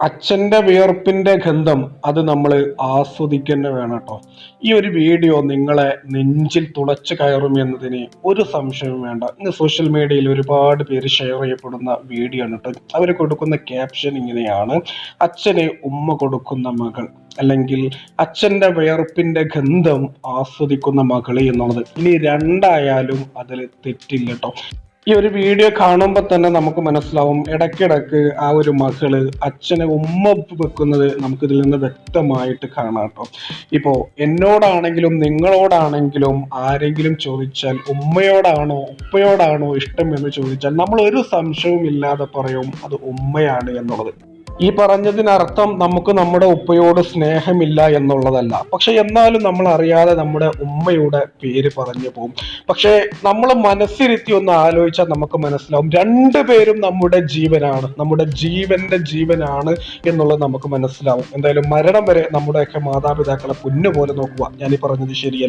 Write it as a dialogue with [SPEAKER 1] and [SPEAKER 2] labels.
[SPEAKER 1] അച്ഛന്റെ വിയർപ്പിന്റെ ഗന്ധം അത് നമ്മൾ ആസ്വദിക്കന്നെ വേണം കേട്ടോ ഈ ഒരു വീഡിയോ നിങ്ങളെ നെഞ്ചിൽ തുളച്ചു കയറും എന്നതിന് ഒരു സംശയവും വേണ്ട. ഇന്ന് സോഷ്യൽ മീഡിയയിൽ ഒരുപാട് പേര് ഷെയർ ചെയ്യപ്പെടുന്ന വീഡിയോ ആണ് കേട്ടോ. അവർ കൊടുക്കുന്ന ക്യാപ്ഷൻ ഇങ്ങനെയാണ്. അച്ഛനെ ഉമ്മ കൊടുക്കുന്ന മകൾ അല്ലെങ്കിൽ അച്ഛന്റെ വിയർപ്പിന്റെ ഗന്ധം ആസ്വദിക്കുന്ന മകൾ എന്നുള്ളത്. ഇനി രണ്ടായാലും അതിൽ തെറ്റില്ല കേട്ടോ. ഈ ഒരു വീഡിയോ കാണുമ്പോൾ തന്നെ നമുക്ക് മനസ്സിലാവും ഇടയ്ക്കിടയ്ക്ക് ആ ഒരു മകൾ അച്ഛനെ ഉമ്മ വെക്കുന്നത് നമുക്ക് ഇതിൽ നിന്ന് വ്യക്തമായിട്ട് കാണാം കേട്ടോ. ഇപ്പോ എന്നോടാണെങ്കിലും നിങ്ങളോടാണെങ്കിലും ആരെങ്കിലും ചോദിച്ചാൽ ഉമ്മയോടാണോ ഉപ്പയോടാണോ ഇഷ്ടം എന്ന് ചോദിച്ചാൽ നമ്മൾ ഒരു സംശയവും ഇല്ലാതെ പറയും അത് ഉമ്മയാണ് എന്നുള്ളത്. ഈ പറഞ്ഞതിനർത്ഥം നമുക്ക് നമ്മുടെ ഉപ്പയോട് സ്നേഹമില്ല എന്നുള്ളതല്ല. പക്ഷെ എന്നാലും നമ്മൾ അറിയാതെ നമ്മുടെ ഉമ്മയുടെ പേര് പറഞ്ഞു പോകും പക്ഷെ നമ്മൾ മനസ്സിരുത്തി ഒന്ന് ആലോചിച്ചാൽ നമുക്ക് മനസ്സിലാവും. രണ്ടു പേരും നമ്മുടെ ജീവനാണ്. നമ്മുടെ ജീവന്റെ ജീവനാണ് എന്നുള്ളത് നമുക്ക് മനസ്സിലാവും. എന്തായാലും മരണം വരെ നമ്മുടെയൊക്കെ മാതാപിതാക്കളെ പൊന്നുപോലെ നോക്കുക. ഞാനീ പറഞ്ഞത് ശരിയല്ല.